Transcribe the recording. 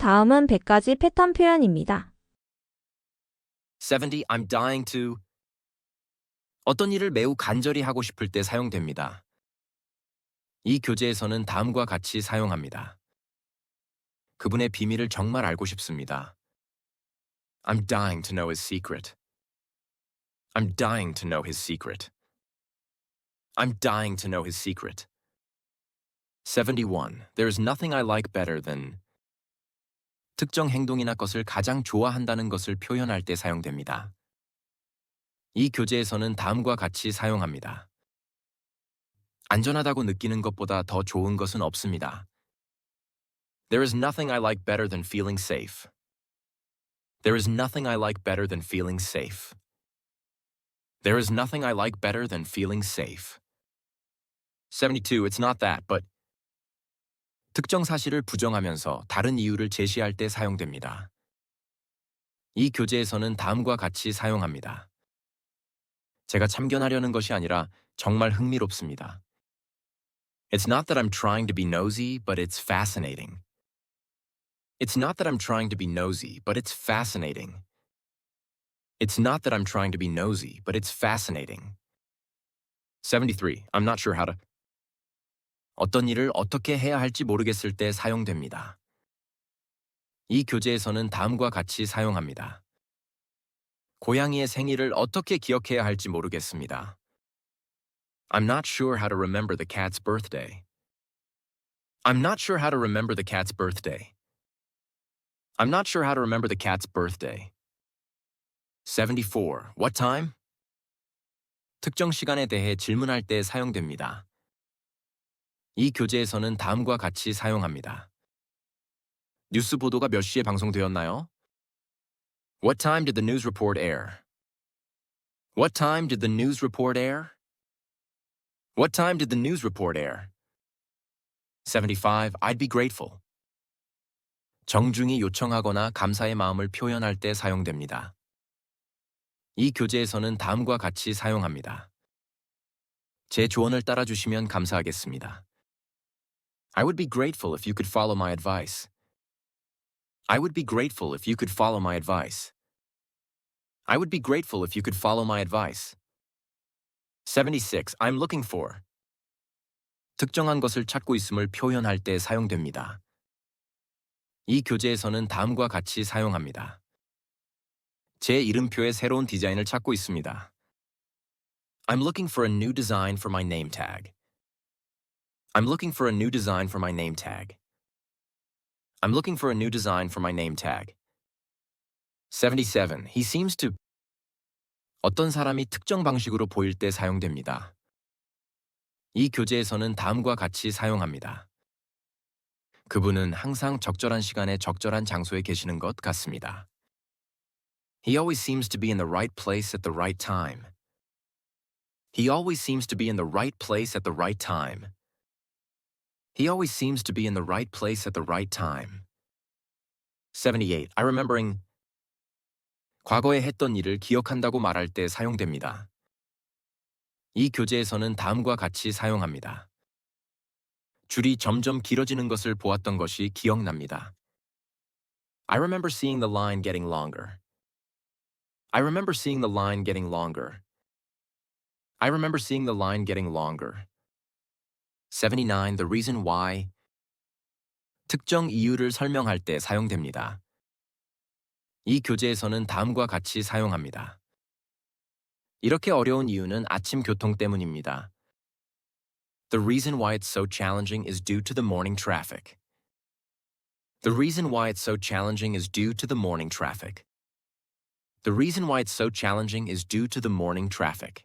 다음은 100가지 패턴 표현입니다. 70. I'm dying to. 어떤 일을 매우 간절히 하고 싶을 때 사용됩니다. 이 교재에서는 다음과 같이 사용합니다. 그분의 비밀을 정말 알고 싶습니다. I'm dying to know his secret. I'm dying to know his secret. I'm dying to know his secret. 71. There is nothing I like better than 특정 행동이나 것을 가장 좋아한다는 것을 표현할 때 사용됩니다. 이 교재에서는 다음과 같이 사용합니다. 안전하다고 느끼는 것보다 더 좋은 것은 없습니다. There is nothing I like better than feeling safe. There is nothing I like better than feeling safe. There is nothing I like better than feeling safe. 72. It's not that, but 특정 사실을 부정하면서 다른 이유를 제시할 때 사용됩니다. 이 교재에서는 다음과 같이 사용합니다. 제가 참견하려는 것이 아니라 정말 흥미롭습니다. It's not that I'm trying to be nosy, but it's fascinating. It's not that I'm trying to be nosy, but it's fascinating. It's not that I'm trying to be nosy, but it's fascinating. 73. I'm not sure how to. 어떤 일을 어떻게 해야 할지 모르겠을 때 사용됩니다. 이 교재에서는 다음과 같이 사용합니다. 고양이의 생일을 어떻게 기억해야 할지 모르겠습니다. I'm not sure how to remember the cat's birthday. I'm not sure how to remember the cat's birthday. I'm not sure how to remember the cat's birthday. 74. What time? 특정 시간에 대해 질문할 때 사용됩니다. 이 교재에서는 다음과 같이 사용합니다. 뉴스 보도가 몇 시에 방송되었나요? What time did the news report air? What time did the news report air? What time did the news report air? 75. I'd be grateful. 정중히 요청하거나 감사의 마음을 표현할 때 사용됩니다. 이 교재에서는 다음과 같이 사용합니다. 제 조언을 따라주시면 감사하겠습니다. I would be grateful if you could follow my advice. I would be grateful if you could follow my advice. I would be grateful if you could follow my advice. 76. I'm looking for. 특정한 것을 찾고 있음을 표현할 때 사용됩니다. 이 교재에서는 다음과 같이 사용합니다. 제 이름표의 새로운 디자인을 찾고 있습니다. I'm looking for a new design for my name tag. I'm looking for a new design for my name tag. I'm looking for a new design for my name tag. 77. He seems to 어떤 사람이 특정 방식으로 보일 때 사용됩니다. 이 교재에서는 다음과 같이 사용합니다. 그분은 항상 적절한 시간에 적절한 장소에 계시는 것 같습니다. He always seems to be in the right place at the right time. He always seems to be in the right place at the right time. He always seems to be in the right place at the right time. 78. I remembering 과거에 했던 일을 기억한다고 말할 때 사용됩니다. 이 교재에서는 다음과 같이 사용합니다. 줄이 점점 길어지는 것을 보았던 것이 기억납니다. I remember seeing the line getting longer. I remember seeing the line getting longer. I remember seeing the line getting longer. 79. The reason why 특정 이유를 설명할 때 사용됩니다. 이 교재에서는 다음과 같이 사용합니다. 이렇게 어려운 이유는 아침 교통 때문입니다. The reason why it's so challenging is due to the morning traffic. The reason why it's so challenging is due to the morning traffic. The reason why it's so challenging is due to the morning traffic.